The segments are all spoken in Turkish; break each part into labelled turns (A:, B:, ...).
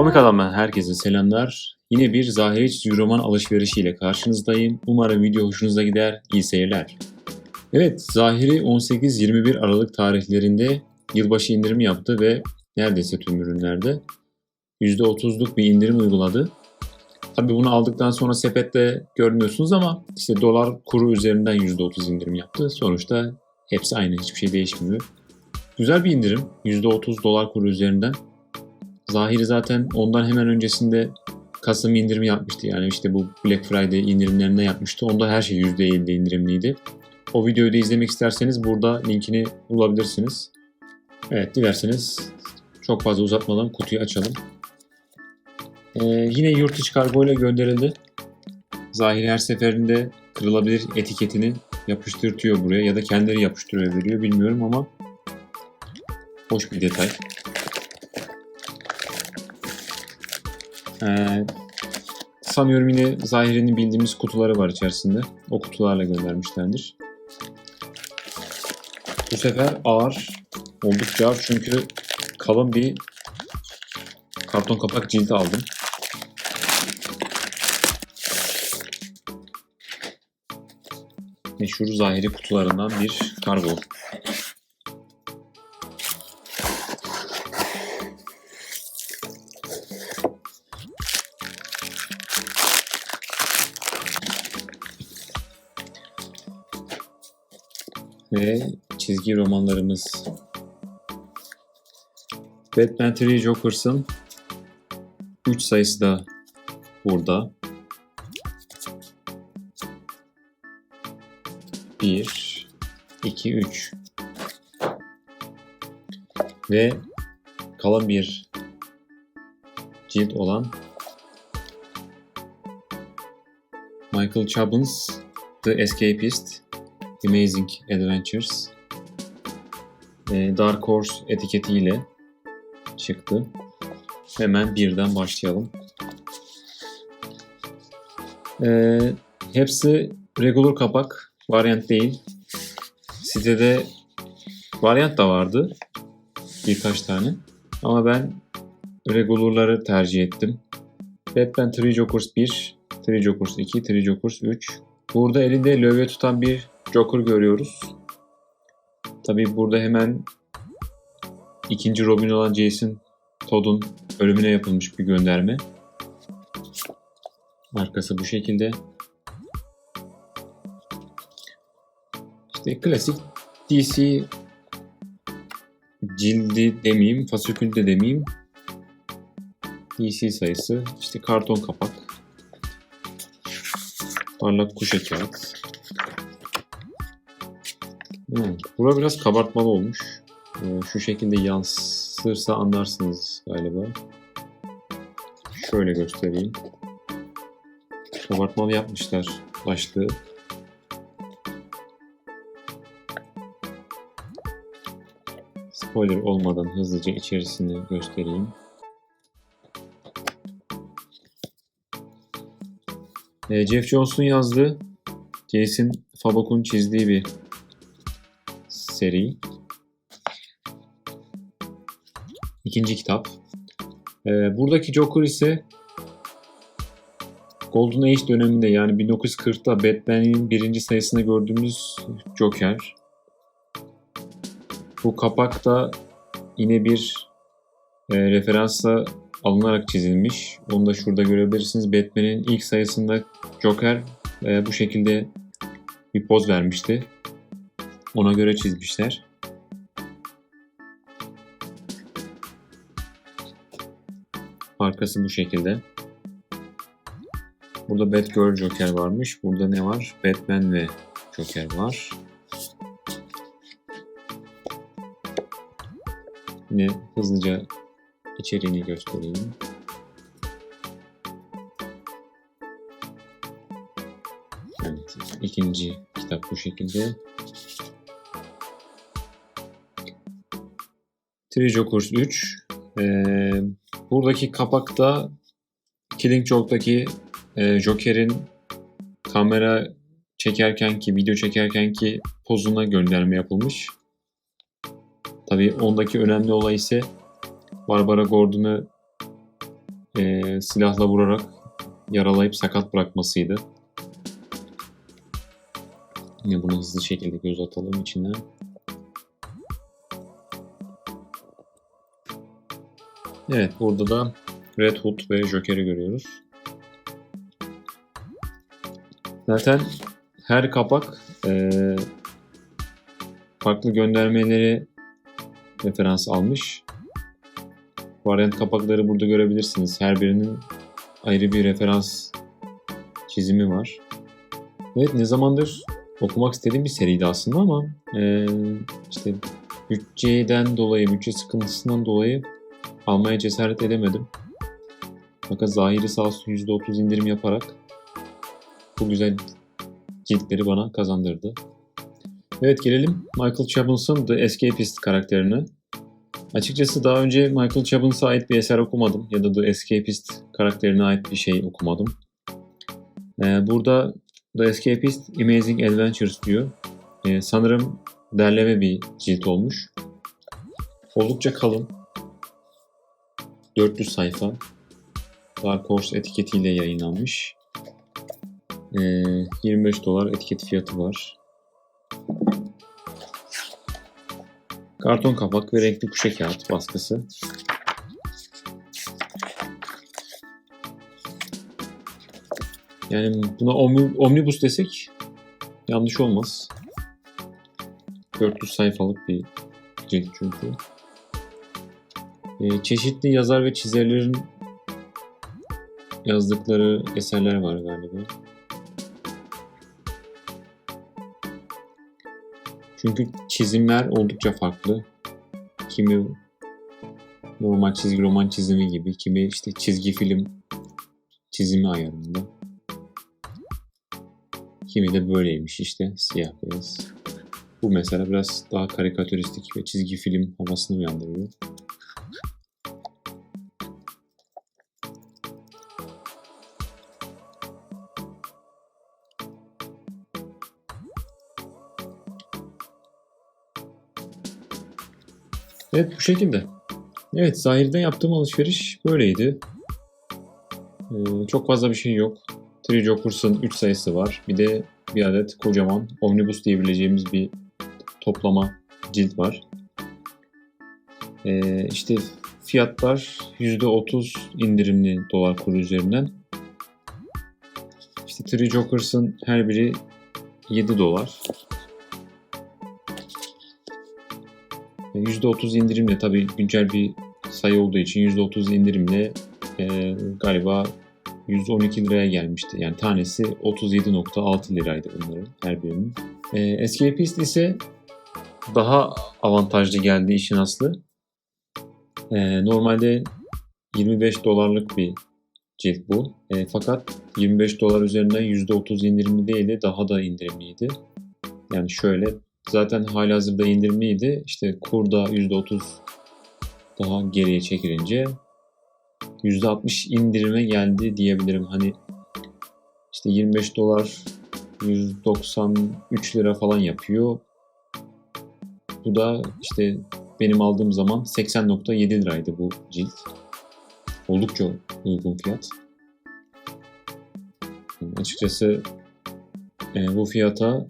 A: Komik Adam'dan herkese selamlar. Yine bir Zahiri çizgi roman alışverişiyle karşınızdayım. Umarım video hoşunuza gider. İyi seyirler. Evet, Zahiri 18-21 Aralık tarihlerinde yılbaşı indirimi yaptı ve neredeyse tüm ürünlerde %30'luk bir indirim uyguladı. Tabii bunu aldıktan sonra sepette görmüyorsunuz ama işte dolar kuru üzerinden %30 indirim yaptı. Sonuçta hepsi aynı, hiçbir şey değişmiyor. Güzel bir indirim. %30 dolar kuru üzerinden. Zahiri zaten ondan hemen öncesinde Kasım indirimi yapmıştı. Yani işte bu Black Friday indirimlerinde yapmıştı. Onda her şey %50 indirimliydi. O videoyu da izlemek isterseniz burada linkini bulabilirsiniz. Evet dilerseniz çok fazla uzatmadan kutuyu açalım. Ee, yine yurt içi kargo ile gönderildi. Zahiri her seferinde kırılabilir etiketini yapıştırtıyor buraya ya da kendileri yapıştırıyor veriyor bilmiyorum ama hoş bir detay. Ee, sanıyorum yine Zahiri'nin bildiğimiz kutuları var içerisinde. O kutularla göndermişlerdir. Bu sefer ağır. Oldukça ağır çünkü kalın bir karton kapak cilt aldım. Meşhur Zahiri kutularından bir kargo. Ve çizgi romanlarımız. Batman Three Jokers'ın 3 sayısı da burada. 1 2 3 ve kalan bir cilt olan Michael Chubbins The Escapist Amazing Adventures e, Dark Horse etiketiyle çıktı. Hemen birden başlayalım. E, hepsi regular kapak, varyant değil. Sitede varyant da vardı. Birkaç tane. Ama ben regularları tercih ettim. Batman Three Jokers 1, Three Jokers 2, Three Jokers 3. Burada elinde lövye tutan bir Joker görüyoruz. Tabi burada hemen ikinci Robin olan Jason Todd'un ölümüne yapılmış bir gönderme. Arkası bu şekilde. İşte klasik DC cildi demeyeyim, fasikül de demeyeyim. DC sayısı, işte karton kapak, parlak kuşa kağıt, Hmm, bura biraz kabartmalı olmuş. Ee, şu şekilde yansırsa anlarsınız galiba. Şöyle göstereyim. Kabartmalı yapmışlar başlığı. Spoiler olmadan hızlıca içerisini göstereyim. Ee, Jeff Jones'un yazdığı, Jason Fabok'un çizdiği bir seri. İkinci kitap. Ee, buradaki Joker ise Golden Age döneminde yani 1940'ta Batman'in birinci sayısında gördüğümüz Joker. Bu kapakta yine bir e, referansla alınarak çizilmiş. Onu da şurada görebilirsiniz. Batman'in ilk sayısında Joker e, bu şekilde bir poz vermişti. Ona göre çizmişler. Arkası bu şekilde. Burada Batgirl Joker varmış. Burada ne var? Batman ve Joker var. Yine hızlıca içeriğini göstereyim. Evet, ikinci kitap bu şekilde. Three Jokers 3. Ee, buradaki kapakta Killing Joke'daki e, Joker'in kamera çekerken ki, video çekerken ki pozuna gönderme yapılmış. Tabi ondaki önemli olay ise Barbara Gordon'ı e, silahla vurarak yaralayıp sakat bırakmasıydı. Yine bunu hızlı şekilde göz atalım içinden. Evet burada da Red Hood ve Joker'i görüyoruz. Zaten her kapak e, farklı göndermeleri referans almış. Varyant kapakları burada görebilirsiniz. Her birinin ayrı bir referans çizimi var. Evet ne zamandır okumak istediğim bir seriydi aslında ama e, işte bütçeden dolayı, bütçe sıkıntısından dolayı almaya cesaret edemedim. Fakat Zahiri sağ olsun %30 indirim yaparak bu güzel ciltleri bana kazandırdı. Evet gelelim Michael Chabons'un The Escapist karakterine. Açıkçası daha önce Michael Chabons'a ait bir eser okumadım ya da The Escapist karakterine ait bir şey okumadım. Ee, burada The Escapist Amazing Adventures diyor. Ee, sanırım derleme bir cilt olmuş. Oldukça kalın. 400 sayfa. Dark Horse etiketiyle yayınlanmış. Ee, 25 dolar etiket fiyatı var. Karton kapak ve renkli kuşa kağıt baskısı. Yani buna omni- omnibus desek yanlış olmaz. 400 sayfalık bir cilt çünkü. Ee, çeşitli yazar ve çizerlerin yazdıkları eserler var galiba. Çünkü çizimler oldukça farklı. Kimi normal çizgi roman çizimi gibi, kimi işte çizgi film çizimi ayarında. Kimi de böyleymiş işte siyah beyaz. Bu mesela biraz daha karikatüristik ve çizgi film havasını uyandırıyor. Evet bu şekilde. Evet Zahir'den yaptığım alışveriş böyleydi. Ee, çok fazla bir şey yok. Three Jokers'ın 3 sayısı var. Bir de bir adet kocaman Omnibus diyebileceğimiz bir toplama cilt var. Ee, işte fiyatlar %30 indirimli dolar kuru üzerinden. İşte Three Jokers'ın her biri 7 dolar. %30 indirimle tabii güncel bir sayı olduğu için %30 indirimle e, galiba 112 liraya gelmişti. Yani tanesi 37.6 liraydı bunların her birinin. E, Escapist ise daha avantajlı geldi işin aslı. E, normalde 25 dolarlık bir cilt bu. E, fakat 25 dolar üzerinden %30 indirimli değil de daha da indirimliydi. Yani şöyle zaten halihazırda indirimliydi. İşte kurda %30 daha geriye çekilince %60 indirime geldi diyebilirim. Hani işte 25 dolar 193 lira falan yapıyor. Bu da işte benim aldığım zaman 80.7 liraydı bu cilt. Oldukça uygun fiyat. Açıkçası e, bu fiyata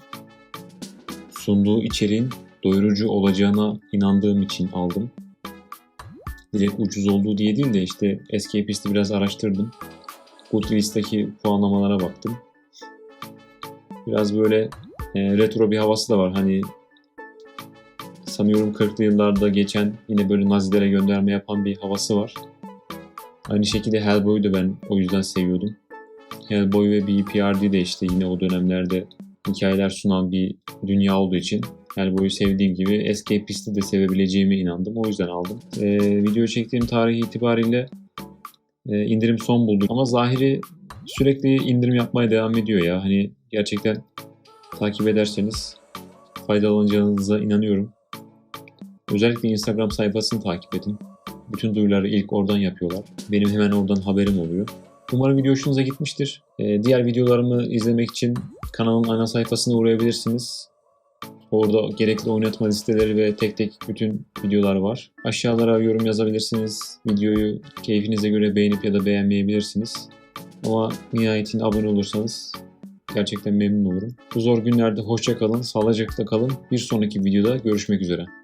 A: sunduğu içeriğin doyurucu olacağına inandığım için aldım. Direkt ucuz olduğu diye değil de işte Escapist'i biraz araştırdım. Goodreads'taki puanlamalara baktım. Biraz böyle e, retro bir havası da var. Hani sanıyorum 40'lı yıllarda geçen yine böyle nazilere gönderme yapan bir havası var. Aynı şekilde Hellboy'u da ben o yüzden seviyordum. Hellboy ve BPRD de işte yine o dönemlerde hikayeler sunan bir dünya olduğu için Hellboy'u sevdiğim gibi Escapist'i de sevebileceğime inandım. O yüzden aldım. Ee, video çektiğim tarih itibariyle e, indirim son buldu. Ama Zahiri sürekli indirim yapmaya devam ediyor ya. Hani gerçekten takip ederseniz faydalanacağınıza inanıyorum. Özellikle Instagram sayfasını takip edin. Bütün duyuruları ilk oradan yapıyorlar. Benim hemen oradan haberim oluyor. Umarım video hoşunuza gitmiştir. Ee, diğer videolarımı izlemek için kanalın ana sayfasına uğrayabilirsiniz. Orada gerekli oynatma listeleri ve tek tek bütün videolar var. Aşağılara yorum yazabilirsiniz. Videoyu keyfinize göre beğenip ya da beğenmeyebilirsiniz. Ama nihayetinde abone olursanız gerçekten memnun olurum. Bu zor günlerde hoşça kalın, sağlıcakla kalın. Bir sonraki videoda görüşmek üzere.